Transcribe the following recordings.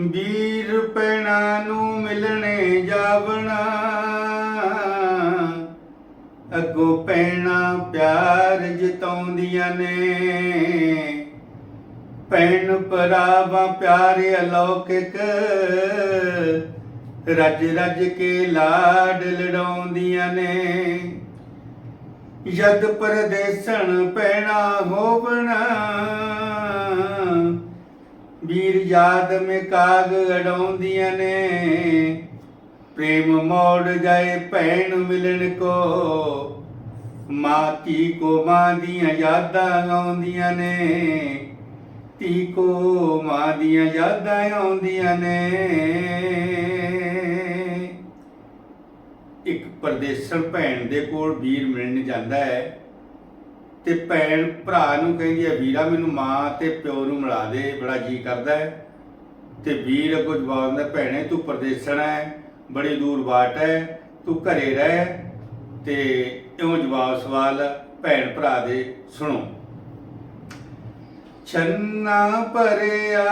ਵੀਰ ਪੈਣਾ ਨੂੰ ਮਿਲਣੇ ਜਾਵਣਾ। ਅੱਗੋਂ ਪੈਣਾ ਪਿਆਰ ਜਿਤਾਉਂਦੀਆਂ ਨੇ। ਪੈਣ ਭਰਾਵਾਂ ਪਿਆਰੇ ਅਲੌਕਿਕ, ਰੱਜ ਰੱਜ ਕੇ ਲਾਡ ਲੜਾਉਂਦੀਆਂ ਨੇ। ਯਦ ਪਰਦੇਸਣ ਪੈਣਾ ਹੋਵਣਾ। ਵੀਰ ਯਾਦ ਮੇ ਕਾਗ ਅਡਾਉਂਦੀਆਂ ਨੇ। ਪ੍ਰੇਮ ਮੋੜ ਜਾਏ ਭੈਣ ਮਿਲਣ ਕੋ। ਮਾਂ ਕੀ ਕੋ ਮਾਂ ਦੀਆਂ ਯਾਦਾਂ ਆਉਂਦੀਆਂ ਨੇ। ਧੀ ਕੋ ਮਾਂ ਦੀਆਂ ਯਾਦਾਂ ਆਉਂਦੀਆਂ ਨੇ। ਇੱਕ ਪਰਦੇਸਣ ਭੈਣ ਦੇ ਕੋਲ ਵੀਰ ਮਿਲਣ ਜਾਂਦਾ ਹੈ। ਤੇ ਭੈਣ ਭਰਾ ਨੂੰ ਕਹਿੰਦੀ ਹੈ, ਵੀਰਾ, ਮੈਨੂੰ ਮਾਂ ਤੇ ਪਿਓ ਨੂੰ ਮਿਲਾ ਦੇ, ਬੜਾ ਜੀ ਕਰਦਾ ਹੈ। ਤੇ ਵੀਰ ਅੱਗੋਂ ਜਵਾਬ ਦਿੰਦਾ, ਭੈਣੇ, ਤੂੰ ਪਰਦੇਸਣ ਹੈ, ਬੜੀ ਦੂਰ ਬਾਟ ਹੈ, ਤੂੰ ਘਰੇ ਰਹਿ। ਤੇ ਇਉਂ ਜਵਾਬ ਸਵਾਲ ਭੈਣ ਭਰਾ ਦੇ, ਸੁਣੋ। ਛੰਨਾ ਭਰਿਆ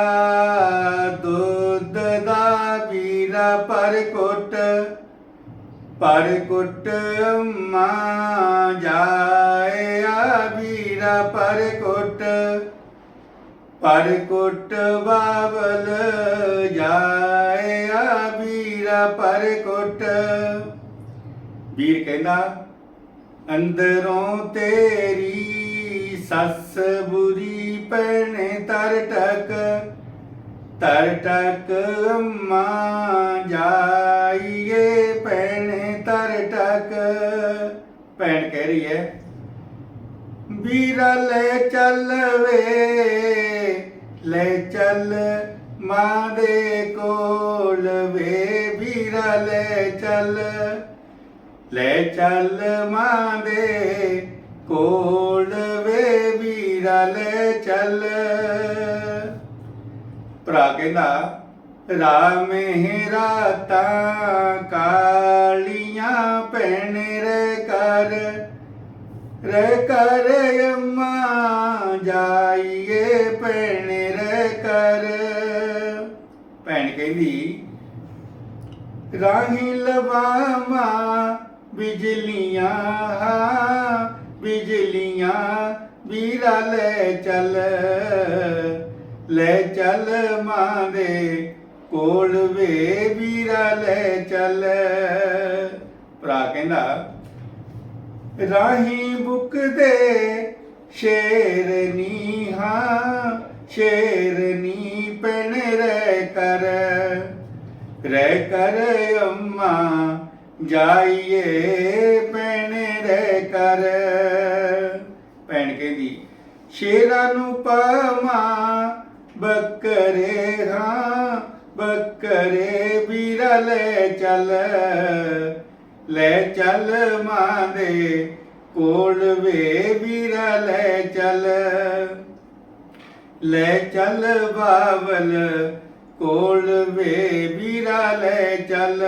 ਦੁੱਧ ਦਾ ਵੀਰਾ ਪਰ ਕੁੱਟ ਪਰ ਕੁੱਟ ਮਾਂ ਜਾਏ। ਵੀਰਾ ਪਰ ਕੁੱਟ ਪਰ ਕੁੱਟ ਬਾਬਲ ਜਾਇਆ ਵੀਰਾ ਪਰ ਕੁੱਟ। ਵੀਰ ਕਹਿੰਦਾ, ਅੰਦਰੋਂ ਤੇਰੀ ਸੱਸ ਬੁਰੀ ਪੈਣੇ ਤਰ ਟਕ ਤਰ ਟਕ ਮਾਂ ਜਾਈਏ ਪੈਣੇ ਤਰ ਟਕ। ਭੈਣ ਕਹਿ ਰਹੀ ਹੈ ਵੀਰਾ ਲੈ ਚੱਲ ਵੇ, ਲੈ ਚੱਲ ਮਾਂ ਦੇ ਕੋਲ ਵੇ, ਵੀਰ ਲੈ ਚੱਲ ਲੈ ਚੱਲ ਮਾਂ ਦੇ ਕੋਲ ਵੇ, ਵੀਰਾ ਲੈ ਚੱਲ। ਭਰਾ ਕਹਿੰਦਾ, ਰਾਮੇ ਰਾਤਾਂ ਕਾਲੀਆਂ ਭੈਣ ਰੇ ਕਰ। ਰੇ ਕਰ ਅੰਮਾ, ਜਾਈਏ ਭੈਣ ਰੇ ਕਰ। ਭੈਣ ਕਹਿੰਦੀ, ਰਾਹੀ ਲਵਾਵਾਂ ਬਿਜਲੀਆਂ ਬਿਜਲੀਆਂ ਵੀਰਾ ਲੈ ਚੱਲ। ਲੈ ਚੱਲ ਮਾਂ ਦੇ ਕੋਲ ਵੇ ਵੀਰਾ ਲੈ ਚੱਲ। ਭਰਾ ਕਹਿੰਦਾ ਰਾਹੀ ਬੁੱਕਦੇ ਸ਼ੇਰਨੀ ਹਾਂ ਸ਼ੇਰਨੀ ਪਣ ਰਹਿ ਕਰ। ਰਹਿ ਕਰ ਅੰਮਾ, ਜਾਈਏ ਪਣ ਰਹਿ ਕਰ। ਭੈਣ ਕਹਿੰਦੀ, ਸ਼ੇਰਾਂ ਨੂੰ ਪਾਵਾਂ, ਬੱਕਰੇ ਹਾਂ ਬੱਕਰੇ ਵੀਰਾ ਲੈ ਚੱਲ। ਲੈ ਚੱਲ ਮਾਂ ਦੇ ਕੋਲ ਵੇ ਵੀਰਾ ਲੈ ਚੱਲ। ਲੈ ਚੱਲ ਬਾਬਲ ਕੋਲ ਵੇ ਵੀਰਾ ਲੈ ਚੱਲ।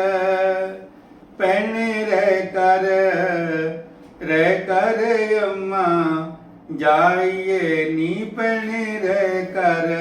ਪੈਣੇ ਰਹਿ ਕਰ ਰਹਿ ਕਰ ਅੰਮਾ, ਜਾਈਏ ਨੀ ਪੈਣੇ ਰਹਿ ਕਰ।